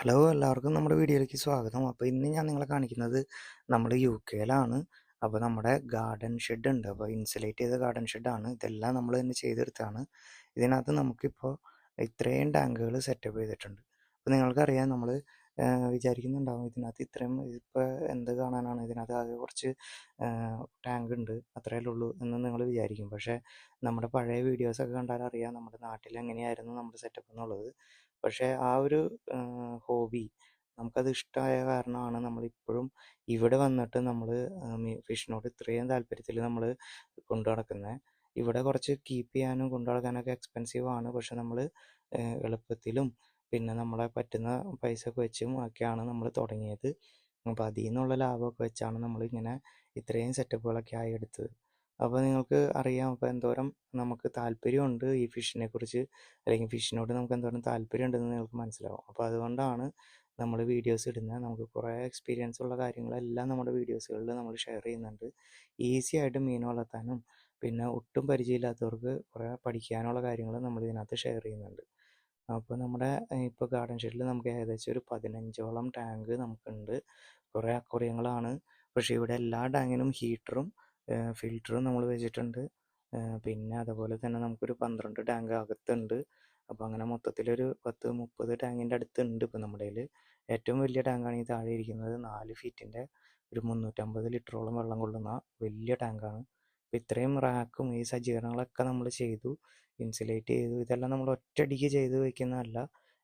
Hello എല്ലാവർക്കും നമ്മുടെ വീഡിയോയിലേക്ക് സ്വാഗതം. അപ്പോൾ ഇന്ന് ഞാൻ നിങ്ങളെ കാണിക്കുന്നത് നമ്മൾ യു കെയിലാണ് അപ്പോൾ നമ്മുടെ ഗാർഡൻ ഷെഡ് ഉണ്ട് അപ്പോൾ ഇൻസുലേറ്റ് ചെയ്ത ഗാർഡൻ ഷെഡാണ്. ഇതെല്ലാം നമ്മൾ തന്നെ ചെയ്തെടുത്താണ് ഇതിനകത്ത് നമുക്കിപ്പോൾ ഇത്രയും ടാങ്കുകൾ സെറ്റപ്പ് ചെയ്തിട്ടുണ്ട്. അപ്പോൾ നിങ്ങൾക്കറിയാം നമ്മൾ വിചാരിക്കുന്നുണ്ടാവും ഇതിനകത്ത് ഇത്രയും ഇപ്പോൾ എന്ത് കാണാനാണ്? ഇതിനകത്ത് ആകെ കുറച്ച് ടാങ്ക് ഉണ്ട്. അത്രയല്ലേ ഉള്ളൂ എന്ന് നിങ്ങൾ വിചാരിക്കും. പക്ഷേ നമ്മുടെ പഴയ വീഡിയോസൊക്കെ കണ്ടാൽ അറിയാം നമ്മുടെ നാട്ടിൽ എങ്ങനെയായിരുന്നു നമ്മുടെ സെറ്റപ്പ് എന്നുള്ളത്. പക്ഷേ ആ ഒരു ഹോബി. നമുക്കത് ഇഷ്ടമായ കാരണമാണ് നമ്മളിപ്പോഴും ഇവിടെ വന്നിട്ട് നമ്മൾ ഫിഷിനോട് ഇത്രയും താല്പര്യത്തിൽ നമ്മൾ കൊണ്ടു നടക്കുന്നത് ഇവിടെ കുറച്ച് കീപ്പ് ചെയ്യാനും കൊണ്ടു നടക്കാനൊക്കെ എക്സ്പെൻസീവ് ആണ്. പക്ഷെ നമ്മൾ എളുപ്പത്തിലും പിന്നെ നമ്മളെ പറ്റുന്ന പൈസ ഒക്കെ വെച്ചും ഒക്കെയാണ് നമ്മൾ തുടങ്ങിയത്. അപ്പോൾ അതിൽ നിന്നുള്ള ലാഭമൊക്കെ വെച്ചാണ് നമ്മളിങ്ങനെ ഇത്രയും സെറ്റപ്പുകളൊക്കെ ആയി എടുത്തത്. അപ്പോൾ നിങ്ങൾക്ക് അറിയാം അപ്പോൾ എന്തോരം നമുക്ക് താല്പര്യമുണ്ട് ഈ ഫിഷിനെ കുറിച്ച്. അല്ലെങ്കിൽ ഫിഷിനോട് നമുക്ക് എന്തോരം താല്പര്യം ഉണ്ടെന്ന് നിങ്ങൾക്ക് മനസ്സിലാവും. അപ്പോൾ അതുകൊണ്ടാണ് നമ്മൾ വീഡിയോസ് ഇടുന്നത്. നമുക്ക് കുറേ എക്സ്പീരിയൻസ് ഉള്ള കാര്യങ്ങളെല്ലാം നമ്മുടെ വീഡിയോസുകളിൽ നമ്മൾ ഷെയർ ചെയ്യുന്നുണ്ട്. ഈസി ആയിട്ട് മീൻ വളർത്താനും പിന്നെ ഒട്ടും പരിചയമില്ലാത്തവർക്ക് കുറേ പഠിക്കാനുള്ള കാര്യങ്ങൾ നമ്മൾ ഇതിനകത്ത് ഷെയർ ചെയ്യുന്നുണ്ട്. അപ്പോൾ നമ്മുടെ ഇപ്പോൾ ഗാർഡൻ ഷെഡിൽ നമുക്ക് ഏകദേശം ഒരു പതിനഞ്ചോളം ടാങ്ക് നമുക്കുണ്ട്. കുറേ അക്വറിയങ്ങളാണ് പക്ഷേ ഇവിടെ എല്ലാ ടാങ്കിനും ഹീറ്ററും ഫിൽറ്ററും നമ്മൾ വെച്ചിട്ടുണ്ട്. പിന്നെ അതുപോലെ തന്നെ നമുക്കൊരു പന്ത്രണ്ട് ടാങ്ക് അകത്തുണ്ട്. അപ്പോൾ അങ്ങനെ മൊത്തത്തിലൊരു പത്ത് മുപ്പത് ടാങ്കിന്റെ അടുത്തുണ്ട് ഇപ്പോൾ നമ്മുടെ കയ്യിൽ ഏറ്റവും വലിയ ടാങ്കാണ് ഈ താഴെ ഇരിക്കുന്നത്. നാല് ഫീറ്റിന്റെ ഒരു മുന്നൂറ്റമ്പത് ലിറ്ററോളം വെള്ളം കൊള്ളുന്ന വലിയ ടാങ്കാണ് അപ്പോൾ ഇത്രയും റാക്കും ഈ സജ്ജീകരണങ്ങളൊക്കെ നമ്മൾ ചെയ്തു. ഇൻസുലേറ്റ് ചെയ്തു. ഇതെല്ലാം നമ്മൾ ഒറ്റയടിക്ക് ചെയ്ത് വയ്ക്കുന്നതല്ല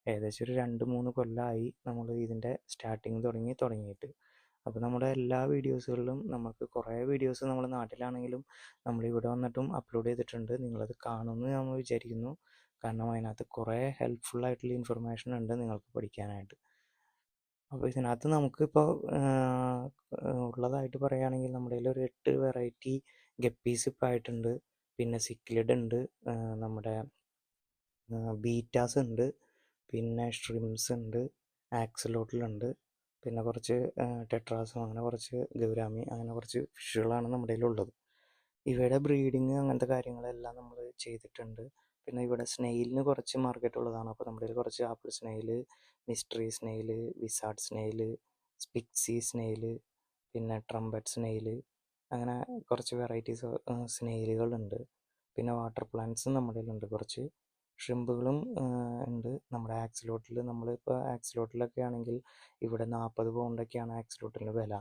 ഏകദേശം ഒരു രണ്ട് മൂന്ന് കൊല്ലമായി നമ്മൾ ഇതിന്റെ സ്റ്റാർട്ടിങ് തുടങ്ങി തുടങ്ങിയിട്ട്. അപ്പോൾ നമ്മുടെ എല്ലാ വീഡിയോസുകളിലും നമുക്ക് കുറേ വീഡിയോസ് നമ്മൾ നാട്ടിലാണെങ്കിലും നമ്മൾ ഇവിടെ വന്നിട്ടും അപ്ലോഡ് ചെയ്തിട്ടുണ്ട്. നിങ്ങളത് കാണുമെന്ന് നമ്മൾ വിചാരിക്കുന്നു. കാരണം അതിനകത്ത് കുറേ ഹെൽപ്ഫുൾ ആയിട്ടുള്ള ഇൻഫർമേഷൻ ഉണ്ട് നിങ്ങൾക്ക് പഠിക്കാനായിട്ട്. അപ്പോൾ ഇതിനകത്ത് നമുക്കിപ്പോൾ ഉള്ളതായിട്ട് പറയുകയാണെങ്കിൽ നമ്മുടെ കയ്യിൽ ഒരു എട്ട് വെറൈറ്റി ഗപ്പീസ് ഇപ്പോൾ ആയിട്ടുണ്ട്. പിന്നെ സിക്ലിഡ് ഉണ്ട് നമ്മുടെ ബീറ്റാസ് ഉണ്ട് പിന്നെ ഷ്രിംസ് ഉണ്ട് ആക്സലോട്ടിലുണ്ട് പിന്നെ കുറച്ച് ടെട്രാസും അങ്ങനെ കുറച്ച് ഗൗരാമി അങ്ങനെ കുറച്ച് ഫിഷുകളാണ് നമ്മുടെ കയ്യിലുള്ളത്. ഇവയുടെ ബ്രീഡിങ് അങ്ങനത്തെ കാര്യങ്ങളെല്ലാം നമ്മൾ ചെയ്തിട്ടുണ്ട്. പിന്നെ ഇവിടെ സ്നെയിലിന് കുറച്ച് മാർക്കറ്റ് ഉള്ളതാണ്. അപ്പോൾ നമ്മുടെ കയ്യിൽ കുറച്ച് apple snail mystery snail wizard snail spixi snail പിന്നെ ട്രംപറ്റ് സ്നെയിൽ അങ്ങനെ കുറച്ച് വെറൈറ്റീസ് സ്നെയിലുകളുണ്ട്. പിന്നെ വാട്ടർ പ്ലാന്റ്സും നമ്മുടെ കയ്യിലുണ്ട് കുറച്ച്. ഷ്രിമ്പുകളും ഉണ്ട്. നമ്മുടെ ആക്സിലോട്ടിൽ നമ്മളിപ്പോൾ ആക്സിലോട്ടിലൊക്കെ ആണെങ്കിൽ ഇവിടെ നാൽപ്പത് പൗണ്ടൊക്കെയാണ് ആക്സിലോട്ടിന്റെ വില.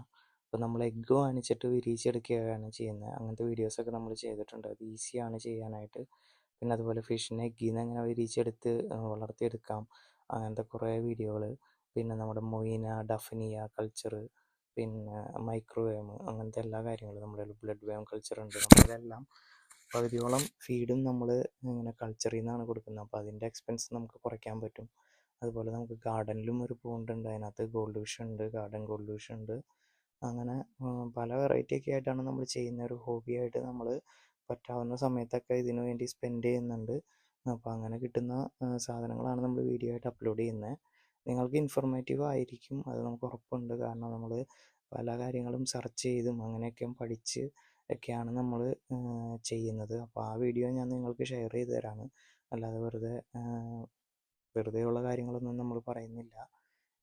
അപ്പോൾ നമ്മൾ എഗ്ഗ് വാങ്ങിച്ചിട്ട് വിരിയിച്ചെടുക്കുകയാണ് ചെയ്യുന്നത്. അങ്ങനത്തെ വീഡിയോസൊക്കെ നമ്മൾ ചെയ്തിട്ടുണ്ട്. അത് ഈസിയാണ് ചെയ്യാനായിട്ട്. പിന്നെ അതുപോലെ ഫിഷിനെ എഗ്ഗിൽ നിന്ന് എങ്ങനെ വിരിയിച്ചെടുത്ത് വളർത്തിയെടുക്കാം. അങ്ങനത്തെ കുറേ വീഡിയോകൾ പിന്നെ നമ്മുടെ മൊയിന ഡഫനിയ കൾച്ചർ പിന്നെ മൈക്രോവേവ് അങ്ങനത്തെ എല്ലാ കാര്യങ്ങളും നമ്മുടെ ബ്ലഡ് വേം കൾച്ചർ ഉണ്ട്. നമ്മളെല്ലാം പകുതിയോളം ഫീഡും നമ്മൾ ഇങ്ങനെ കൾച്ചറിൽ നിന്നാണ് കൊടുക്കുന്നത്. അപ്പോൾ അതിന്റെ എക്സ്പെൻസ് നമുക്ക് കുറയ്ക്കാൻ പറ്റും. അതുപോലെ നമുക്ക് ഗാർഡനിലും ഒരു പൂണ്ട് ഉണ്ട്. അതിനകത്ത് ഗോൾഡ് വിഷ ഉണ്ട് ഗാർഡൻ ഗോൾഡ് വിഷ ഉണ്ട്. അങ്ങനെ പല വെറൈറ്റി ഒക്കെ ആയിട്ടാണ് നമ്മൾ ചെയ്യുന്ന ഒരു ഹോബിയായിട്ട് നമ്മൾ പറ്റാവുന്ന സമയത്തൊക്കെ ഇതിനു വേണ്ടി സ്പെൻഡ് ചെയ്യുന്നുണ്ട്. അപ്പോൾ അങ്ങനെ കിട്ടുന്ന സാധനങ്ങളാണ് നമ്മൾ വീഡിയോ ആയിട്ട് അപ്ലോഡ് ചെയ്യുന്നത്. നിങ്ങൾക്ക് ഇൻഫോർമേറ്റീവ് ആയിരിക്കും. അത് നമുക്ക് ഉറപ്പുണ്ട്. കാരണം നമ്മൾ പല കാര്യങ്ങളും സെർച്ച് ചെയ്തും അങ്ങനെയൊക്കെ പഠിച്ച് ഒക്കെയാണ് നമ്മൾ ചെയ്യുന്നത്. അപ്പോൾ ആ വീഡിയോ ഞാൻ നിങ്ങൾക്ക് ഷെയർ ചെയ്ത് തരാണ്. അല്ലാതെ വെറുതെ വെറുതെയുള്ള കാര്യങ്ങളൊന്നും നമ്മൾ പറയുന്നില്ല.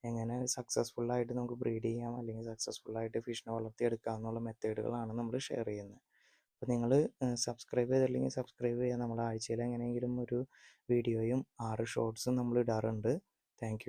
എങ്ങനെ സക്സസ്ഫുള്ളായിട്ട് നമുക്ക് ബ്രീഡ് ചെയ്യാം അല്ലെങ്കിൽ സക്സസ്ഫുള്ളായിട്ട് ഫിഷിനെ വളർത്തിയെടുക്കാം എന്നുള്ള മെത്തേഡുകളാണ് നമ്മൾ ഷെയർ ചെയ്യുന്നത്. അപ്പോൾ നിങ്ങൾ സബ്സ്ക്രൈബ് ചെയ്തില്ലെങ്കിൽ സബ്സ്ക്രൈബ് ചെയ്യാം നമ്മൾ ആഴ്ചയിൽ എങ്ങനെയെങ്കിലും ഒരു വീഡിയോയും ആറ് ഷോർട്സും നമ്മൾ ഇടാറുണ്ട്. താങ്ക്